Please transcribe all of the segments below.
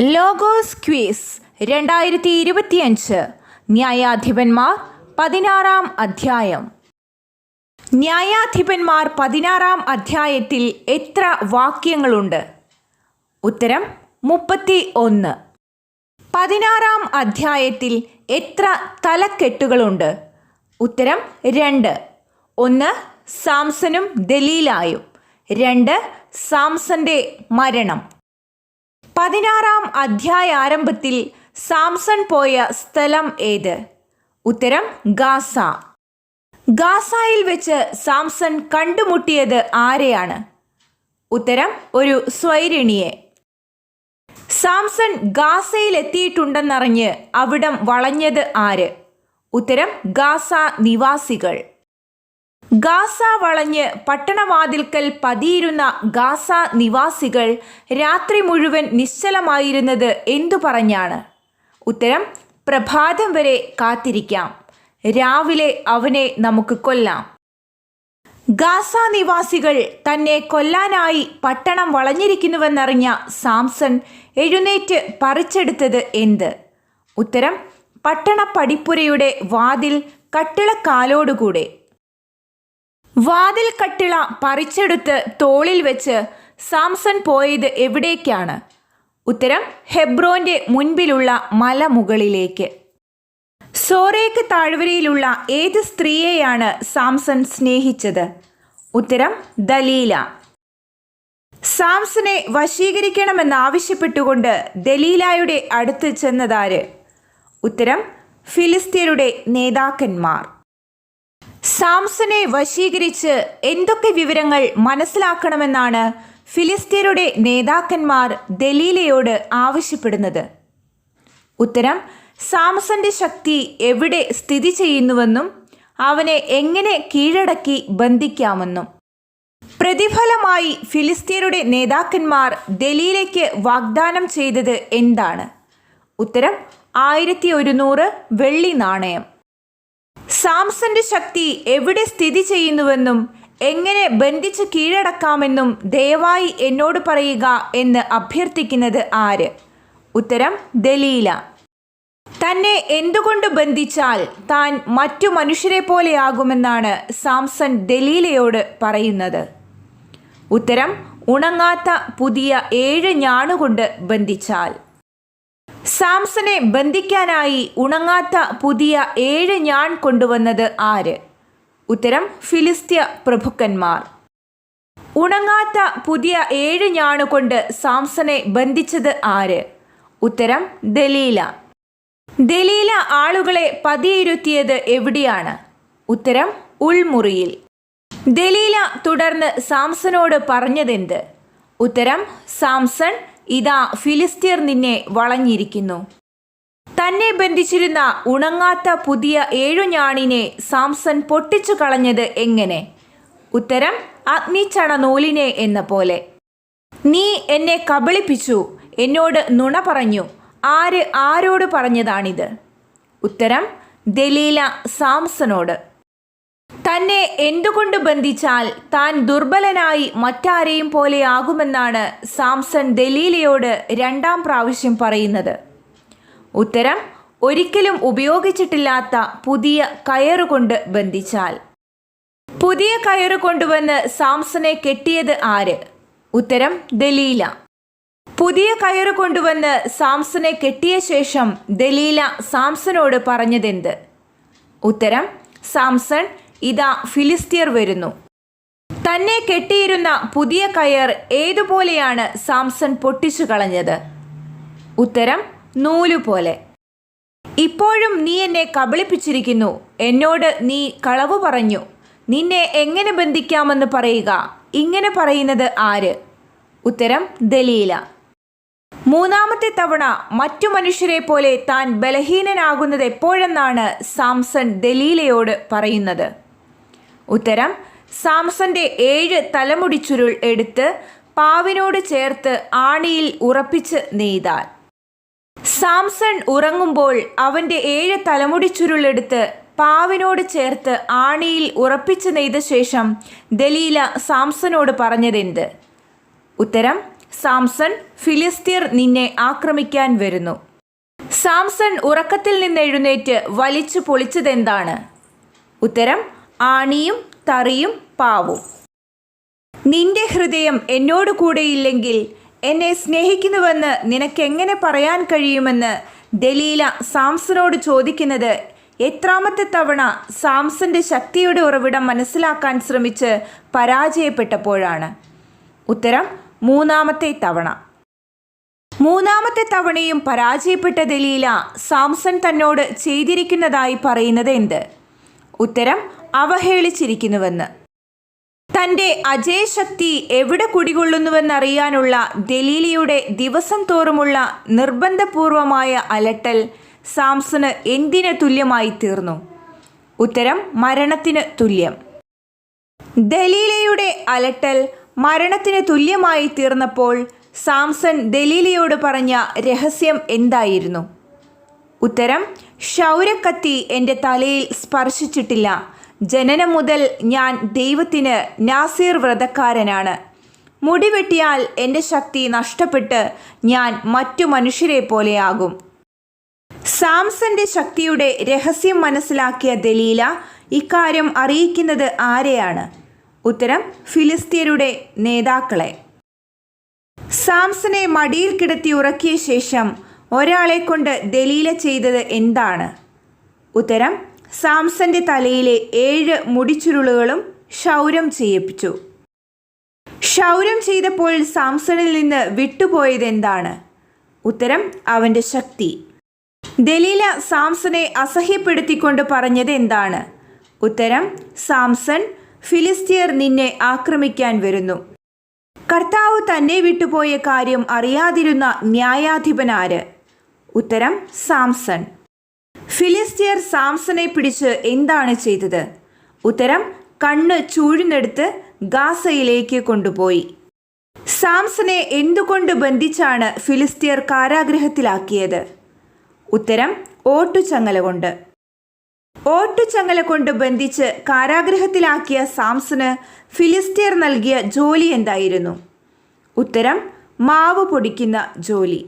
Logos quiz രണ്ടായിരത്തി ഇരുപത്തിയഞ്ച് ന്യായാധിപന്മാർ പതിനാറാം അധ്യായം. ന്യായാധിപന്മാർ പതിനാറാം അധ്യായത്തിൽ എത്ര വാക്യങ്ങളുണ്ട്? ഉത്തരം മുപ്പത്തി ഒന്ന് പതിനാറാം അധ്യായത്തിൽ എത്ര തലക്കെട്ടുകളുണ്ട്? ഉത്തരം രണ്ട്. ഒന്ന് സാംസനും ദലീലായും. രണ്ട് സാംസന്റെ മരണം. പതിനാറാം അധ്യായ ആരംഭത്തിൽ സാംസൺ പോയ സ്ഥലം ഏത്? ഉത്തരം ഗാസ. ഗാസയിൽ വെച്ച് സാംസൺ കണ്ടുമുട്ടിയത് ആരെയാണ്? ഉത്തരം ഒരു സ്വൈരിണിയെ. സാംസൺ ഗാസയിൽ എത്തിയിട്ടുണ്ടെന്നറിഞ്ഞ് അവിടം വളഞ്ഞത് ആര്? ഉത്തരം ഗാസ നിവാസികൾ. ഗാസ വളഞ്ഞ് പട്ടണവാതിൽക്കൽ പതിയിരുന്ന ഗാസ നിവാസികൾ രാത്രി മുഴുവൻ നിശ്ചലമായിരുന്നത് എന്തു പറഞ്ഞാണ്? ഉത്തരം പ്രഭാതം വരെ കാത്തിരിക്കാം. രാവിലെ അവനെ നമുക്ക് കൊല്ലാം. ഗാസ നിവാസികൾ തന്നെ കൊല്ലാനായി പട്ടണം വളഞ്ഞിരിക്കുന്നുവെന്നറിഞ്ഞ സാംസൺ എഴുന്നേറ്റ് പറിച്ചെടുത്തത് എന്ത്? ഉത്തരം പട്ടണ പടിപ്പുരയുടെ വാതിൽ കട്ടിളക്കാലോടുകൂടെ. വാതിൽ കട്ടിള പറിച്ചെടുത്ത് തോളിൽ വെച്ച് സാംസൺ പോയത് എവിടേക്കാണ്? ഉത്തരം ഹെബ്രോന്റെ മുൻപിലുള്ള മലമുകളിലേക്ക്. സോറേക്ക് താഴ്വരയിലുള്ള ഏത് സ്ത്രീയെയാണ് സാംസൺ സ്നേഹിച്ചത്? ഉത്തരം ദലീല. സാംസനെ വശീകരിക്കണമെന്ന് ആവശ്യപ്പെട്ടുകൊണ്ട് ദലീലായുടെ അടുത്ത് ചെന്നതാര്? ഉത്തരം ഫിലിസ്തീനയുടെ നേതാക്കന്മാർ. സാംസനെ വശീകരിച്ച് എന്തൊക്കെ വിവരങ്ങൾ മനസ്സിലാക്കണമെന്നാണ് ഫിലിസ്തീനയുടെ നേതാക്കന്മാർ ദലീലയോട് ആവശ്യപ്പെടുന്നത്? ഉത്തരം സാംസന്റെ ശക്തി എവിടെ സ്ഥിതി ചെയ്യുന്നുവെന്നും അവനെ എങ്ങനെ കീഴടക്കി ബന്ധിക്കാമെന്നും. പ്രതിഫലമായി ഫിലിസ്തീനയുടെ നേതാക്കന്മാർ ദലീലയ്ക്ക് വാഗ്ദാനം ചെയ്തത് എന്താണ്? ഉത്തരം ആയിരത്തി ഒരുന്നൂറ് വെള്ളി നാണയം. സാംസന്റെ ശക്തി എവിടെ സ്ഥിതി ചെയ്യുന്നുവെന്നും എങ്ങനെ ബന്ധിച്ച് കീഴടക്കാമെന്നും ദയവായി എന്നോട് പറയുക എന്ന് അഭ്യർത്ഥിക്കുന്നത് ആര്? ഉത്തരം ദലീല. തന്നെ എന്തുകൊണ്ട് ബന്ധിച്ചാൽ താൻ മറ്റു മനുഷ്യരെ പോലെയാകുമെന്നാണ് സാംസൺ ദലീലയോട് പറയുന്നത്. ഉത്തരം ഉണങ്ങാത്ത പുതിയ ഏഴ് ഞാണുകൊണ്ട് ബന്ധിച്ചാൽ. സാംസനെ ബന്ധിക്കാനായി ഉണങ്ങാത്ത പുതിയ ഏഴ് ഞാൻ കൊണ്ടുവന്നത് ആര്? ഉത്തരം ഫിലിസ്ത്യ പ്രഭുക്കന്മാർ. ഉണങ്ങാത്ത പുതിയ ഏഴ് ഞാണുകൊണ്ട് സാംസനെ ബന്ധിച്ചത് ആര്? ഉത്തരം ദലീല. ദലീല ആളുകളെ പതിയിരുത്തിയത് എവിടെയാണ്? ഉത്തരം ഉൾമുറിയിൽ. ദലീല തുടർന്ന് സാംസനോട് പറഞ്ഞതെന്ത്? ഉത്തരം സാംസൺ ഇതാ ഫിലിസ്തീർ നിന്നെ വളഞ്ഞിരിക്കുന്നു. തന്നെ ബന്ധിച്ചിരുന്ന ഉണങ്ങാത്ത പുതിയ ഏഴു ഞാണിനെ സാംസൺ പൊട്ടിച്ചു കളഞ്ഞത് എങ്ങനെ? ഉത്തരം അഗ്നിച്ചണ നൂലിനെ എന്ന പോലെ. നീ എന്നെ കബളിപ്പിച്ചു എന്നോട് നുണ പറഞ്ഞു ആര് ആരോട് പറഞ്ഞതാണിത്? ഉത്തരം ദലീല സാംസനോട് തന്നെ എന്തുകൊണ്ട് ബന്ധിച്ചാൽ താൻ ദുർബലനായി മറ്റാരെയും പോലെയാകുമെന്നാണ് സാംസൺ ദലീലയോട് രണ്ടാം പ്രാവശ്യം പറയുന്നത്. ഉത്തരം ഒരിക്കലും ഉപയോഗിച്ചിട്ടില്ലാത്ത പുതിയ കയറുകൊണ്ട് ബന്ധിച്ചാൽ. പുതിയ കയറ് കൊണ്ടുവന്ന് സാംസനെ കെട്ടിയത് ആര്? ഉത്തരം ദലീല. പുതിയ കയറ് കൊണ്ടുവന്ന് സാംസനെ കെട്ടിയ ശേഷം ദലീല സാംസനോട് പറഞ്ഞതെന്ത്? ഉത്തരം സാംസൺ ഇതാ ഫിലിസ്തീർ വരുന്നു. തന്നെ കെട്ടിയിരുന്ന പുതിയ കയർ ഏതുപോലെയാണ് സാംസൺ പൊട്ടിച്ചു കളഞ്ഞത്? ഉത്തരം നൂലുപോലെ ഇപ്പോഴും നീ എന്നെ കബളിപ്പിച്ചിരിക്കുന്നു. എന്നോട് നീ കളവ് പറഞ്ഞു. നിന്നെ എങ്ങനെ ബന്ധിക്കാമെന്ന് പറയുക. ഇങ്ങനെ പറയുന്നത് ആര്? ഉത്തരം ദലീല. മൂന്നാമത്തെ തവണ മറ്റു മനുഷ്യരെ പോലെ താൻ ബലഹീനനാകുന്നത് എപ്പോഴെന്നാണ് സാംസൺ ദലീലയോട് പറയുന്നത്? ഉത്തരം സാംസന്റെ ഏഴ് തലമുടി ചുരുൾ എടുത്ത് പാവിനോട് ചേർത്ത് ആണിയിൽ ഉറപ്പിച്ച് നെയ്താൽ. സാംസൺ ഉറങ്ങുമ്പോൾ അവന്റെ ഏഴ് തലമുടി ചുരുളെടുത്ത് പാവിനോട് ചേർത്ത് ആണിയിൽ ഉറപ്പിച്ച് നെയ്ത ശേഷം ദലീല സാംസനോട് പറഞ്ഞതെന്ത്? ഉത്തരം സാംസൺ ഫിലിസ്തീർ നിന്നെ ആക്രമിക്കാൻ വരുന്നു. സാംസൺ ഉറക്കത്തിൽ നിന്ന് എഴുന്നേറ്റ് വലിച്ചു പൊളിച്ചതെന്താണ്? ഉത്തരം ആണിയും തറിയും പാവും. നിന്റെ ഹൃദയം എന്നോട് കൂടെയില്ലെങ്കിൽ എന്നെ സ്നേഹിക്കുന്നുവെന്ന് നിനക്കെങ്ങനെ പറയാൻ കഴിയുമെന്ന് ദലീല സാംസനോട് ചോദിക്കുന്നത് എത്രാമത്തെ തവണ സാംസന്റെ ശക്തിയുടെ ഉറവിടം മനസ്സിലാക്കാൻ ശ്രമിച്ച് പരാജയപ്പെട്ടപ്പോഴാണ്. ഉത്തരം മൂന്നാമത്തെ തവണ. മൂന്നാമത്തെ തവണയും പരാജയപ്പെട്ട ദലീല സാംസൺ തന്നോട് ചെയ്തിരിക്കുന്നതായി പറയുന്നത് എന്ത്? ഉത്തരം അവഹേളിച്ചിരിക്കുന്നുവെന്ന്. തന്റെ അജയശക്തി എവിടെ കുടികൊള്ളുന്നുവെന്നറിയാനുള്ള ദലീലിയുടെ ദിവസം തോറുമുള്ള നിർബന്ധപൂർവമായ അലട്ടൽ സാംസണ് എന്തിന് തുല്യമായി തീർന്നു? ഉത്തരം മരണത്തിന് തുല്യം. ദലീലയുടെ അലട്ടൽ മരണത്തിന് തുല്യമായി തീർന്നപ്പോൾ സാംസൺ ദലീലയോട് പറഞ്ഞ രഹസ്യം എന്തായിരുന്നു? ഉത്തരം ക്ഷൗരക്കത്തി എന്റെ തലയിൽ സ്പർശിച്ചിട്ടില്ല. ജനനം മുതൽ ഞാൻ ദൈവത്തിന് നാസീർ വ്രതക്കാരനാണ്. മുടിവെട്ടിയാൽ എന്റെ ശക്തി നഷ്ടപ്പെട്ട് ഞാൻ മറ്റു മനുഷ്യരെ പോലെയാകും. സാംസന്റെ ശക്തിയുടെ രഹസ്യം മനസ്സിലാക്കിയ ദലീല ഇക്കാര്യം അറിയിക്കുന്നത് ആരെയാണ്? ഉത്തരം ഫിലിസ്തീനയുടെ നേതാക്കളെ. സാംസനെ മടിയിൽ കിടത്തി ഉറക്കിയ ശേഷം ഒരാളെ കൊണ്ട് ദലീല ചെയ്തത് എന്താണ്? ഉത്തരം സാംസന്റെ തലയിലെ ഏഴ് മുടിച്ചുരുളുകളും ക്ഷൗരം ചെയ്യിപ്പിച്ചു. ക്ഷൗരം ചെയ്തപ്പോൾ സാംസണിൽ നിന്ന് വിട്ടുപോയതെന്താണ് ഉത്തരം അവന്റെ ശക്തി. ദലീല സാംസനെ അസഹ്യപ്പെടുത്തിക്കൊണ്ട് പറഞ്ഞത് എന്താണ്? ഉത്തരം സാംസൺ ഫിലിസ്തീർ നിന്നെ ആക്രമിക്കാൻ വരുന്നു. കർത്താവ് തന്നെ വിട്ടുപോയ കാര്യം അറിയാതിരുന്ന ന്യായാധിപനാര്? ഉത്തരം സാംസൺ. ഫിലിസ്തീർ സാംസനെ പിടിച്ച് എന്താണ് ചെയ്തത്? ഉത്തരം കണ്ണ് ചൂഴ്ന്നെടുത്ത് ഗാസയിലേക്ക് കൊണ്ടുപോയി. സാംസനെ എന്തുകൊണ്ട് ബന്ധിച്ചാണ് ഫിലിസ്തീയർ കാരാഗ്രഹത്തിലാക്കിയത്? ഉത്തരം ഓട്ടുചങ്ങല കൊണ്ട്. ഓട്ടുചങ്ങല കൊണ്ട് ബന്ധിച്ച് കാരാഗ്രഹത്തിലാക്കിയ സാംസന് ഫിലിസ്തീയർ നൽകിയ ജോലി എന്തായിരുന്നു? ഉത്തരം മാവ് പൊടിക്കുന്ന ജോലി.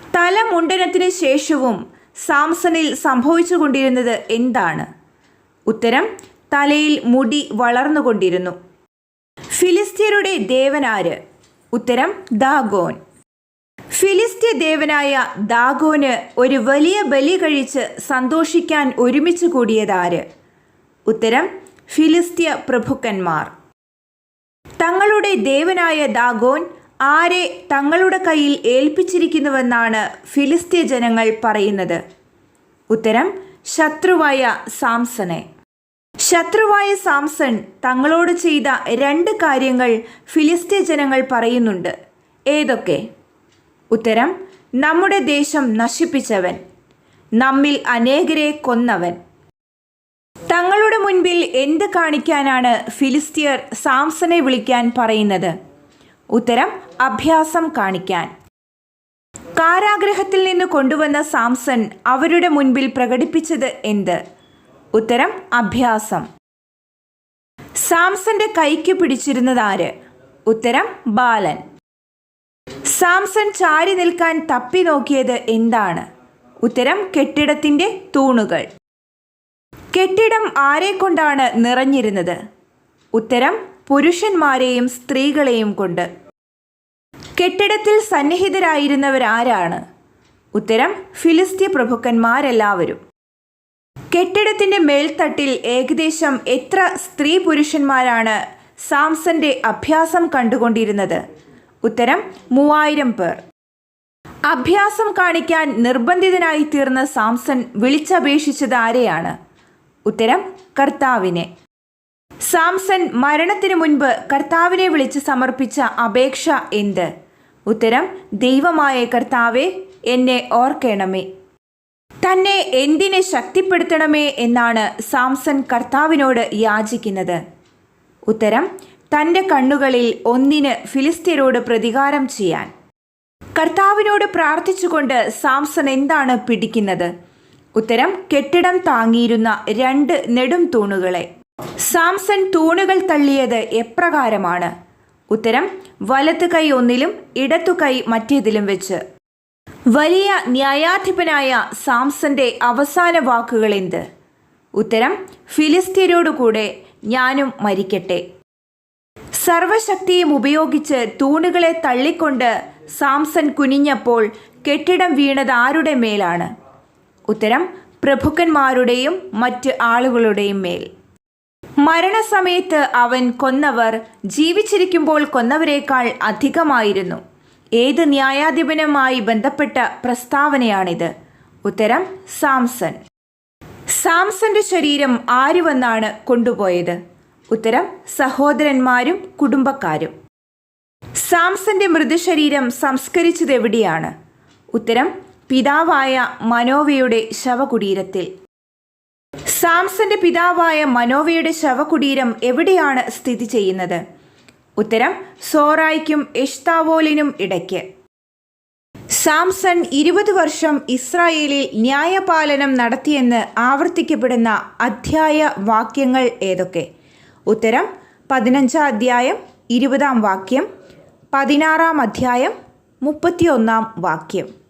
തല മുണ്ടനത്തിന് ശേഷവും സാംസണിൽ സംഭവിച്ചുകൊണ്ടിരുന്നത് എന്താണ്? ഉത്തരം തലയിൽ മുടി വളർന്നുകൊണ്ടിരുന്നു. ഫിലിസ്തീനയുടെ ദേവനാര് ഉത്തരം ദാഗോൻ. ഫിലിസ്ത്യ ദേവനായ ദാഗോന് ഒരു വലിയ ബലി കഴിച്ച് സന്തോഷിക്കാൻ ഒരുമിച്ച് കൂടിയതാര് ഉത്തരം ഫിലിസ്തീയ പ്രഭുക്കന്മാർ. തങ്ങളുടെ ദേവനായ ദാഗോൻ ആരെ തങ്ങളുടെ കയ്യിൽ ഏൽപ്പിച്ചിരിക്കുന്നുവെന്നാണ് ഫിലിസ്തീ ജനങ്ങൾ പറയുന്നത്. ഉത്തരം ശത്രുവായ സാംസനെ. ശത്രുവായ സാംസൺ തങ്ങളോട് ചെയ്ത രണ്ട് കാര്യങ്ങൾ ഫിലിസ്തീ ജനങ്ങൾ പറയുന്നുണ്ട്. ഏതൊക്കെ? ഉത്തരം നമ്മുടെ ദേശം നശിപ്പിച്ചവൻ. നമ്മിൽ അനേകരെ കൊന്നവൻ. തങ്ങളുടെ മുൻപിൽ എന്ത് കാണിക്കാനാണ് ഫിലിസ്തീയർ സാംസനെ വിളിക്കാൻ പറയുന്നത്? ഉത്തരം അഭ്യാസം കാണിക്കാൻ. കാരാഗ്രഹത്തിൽ നിന്ന് കൊണ്ടുവന്ന സാംസൺ അവരുടെ മുൻപിൽ പ്രകടിപ്പിച്ചത് എന്ത്? ഉത്തരം അഭ്യാസം. സാംസന്റെ കൈക്ക് പിടിച്ചിരുന്നത് ആര്? ഉത്തരം ബാലൻ. സാംസൺ ചാരി നിൽക്കാൻ തപ്പി നോക്കിയത് എന്താണ്? ഉത്തരം കെട്ടിടത്തിന്റെ തൂണുകൾ. കെട്ടിടം ആരെ കൊണ്ടാണ് നിറഞ്ഞിരുന്നത്? ഉത്തരം പുരുഷന്മാരെയും സ്ത്രീകളെയും കൊണ്ട്. കെട്ടിടത്തിൽ സന്നിഹിതരായിരുന്നവരാരാണ്? ഉത്തരം ഫിലിസ്തീ പ്രഭുക്കന്മാരെല്ലാവരും. കെട്ടിടത്തിന്റെ മേൽത്തട്ടിൽ ഏകദേശം എത്ര സ്ത്രീ പുരുഷന്മാരാണ് സാംസന്റെ അഭ്യാസം കണ്ടുകൊണ്ടിരുന്നത്? ഉത്തരം മൂവായിരം പേർ. അഭ്യാസം കാണിക്കാൻ നിർബന്ധിതനായി തീർന്ന സാംസൺ വിളിച്ചപേക്ഷിച്ചത് ആരെയാണ്? ഉത്തരം കർത്താവിനെ. സാംസൺ മരണത്തിനു മുൻപ് കർത്താവിനെ വിളിച്ച് സമർപ്പിച്ച അപേക്ഷ എന്ത്? ഉത്തരം ദൈവമായ കർത്താവെ എന്നെ ഓർക്കണമേ. തന്നെ എന്തിനെ ശക്തിപ്പെടുത്തണമേ എന്നാണ് സാംസൺ കർത്താവിനോട് യാചിക്കുന്നത്. ഉത്തരം തന്റെ കണ്ണുകളിൽ ഒന്നിന് ഫിലിസ്തീനോട് പ്രതികാരം ചെയ്യാൻ. കർത്താവിനോട് പ്രാർത്ഥിച്ചുകൊണ്ട് സാംസൺ എന്താണ് പിടിക്കുന്നത്? ഉത്തരം കെട്ടിടം താങ്ങിയിരുന്ന രണ്ട് നെടും തൂണുകളെ. സാംസൺ തൂണുകൾ തള്ളിയത് എപ്രകാരമാണ്? ഉത്തരം വലത്ത് കൈ ഒന്നിലും ഇടത്തു കൈ മറ്റേതിലും വെച്ച്. വലിയ ന്യായാധിപനായ സാംസന്റെ അവസാന വാക്കുകൾ എന്ത്? ഉത്തരം ഫിലിസ്തീനോടുകൂടെ ഞാനും മരിക്കട്ടെ. സർവശക്തിയും ഉപയോഗിച്ച് തൂണുകളെ തള്ളിക്കൊണ്ട് സാംസൺ കുനിഞ്ഞപ്പോൾ കെട്ടിടം വീണത് ആരുടെ മേലാണ്? ഉത്തരം പ്രഭുക്കന്മാരുടെയും മറ്റ് ആളുകളുടെയും മേൽ. മരണസമയത്ത് അവൻ കൊന്നവർ ജീവിച്ചിരിക്കുമ്പോൾ കൊന്നവരേക്കാൾ അധികമായിരുന്നു. ഏത് ന്യായാധിപനുമായി ബന്ധപ്പെട്ട പ്രസ്താവനയാണിത്? ഉത്തരം സാംസൺ. സാംസന്റെ ശരീരം ആര് വന്നാണ് കൊണ്ടുപോയത്? ഉത്തരം സഹോദരന്മാരും കുടുംബക്കാരും. സാംസന്റെ മൃതശരീരം സംസ്കരിച്ചത് എവിടെയാണ് ഉത്തരം പിതാവായ മനോവയുടെ ശവകുടീരത്തിൽ. സാംസന്റെ പിതാവായ മനോവയുടെ ശവകുടീരം എവിടെയാണ് സ്ഥിതി ചെയ്യുന്നത്? ഉത്തരം സോറായ്ക്കും എഷ്താവോലിനും ഇടയ്ക്ക്. സാംസൺ ഇരുപത് വർഷം ഇസ്രായേലിൽ ന്യായപാലനം നടത്തിയെന്ന് ആവർത്തിക്കപ്പെടുന്ന അധ്യായ വാക്യങ്ങൾ ഏതൊക്കെ? ഉത്തരം പതിനഞ്ചാം അധ്യായം ഇരുപതാം വാക്യം പതിനാറാം അധ്യായം മുപ്പത്തിയൊന്നാം വാക്യം.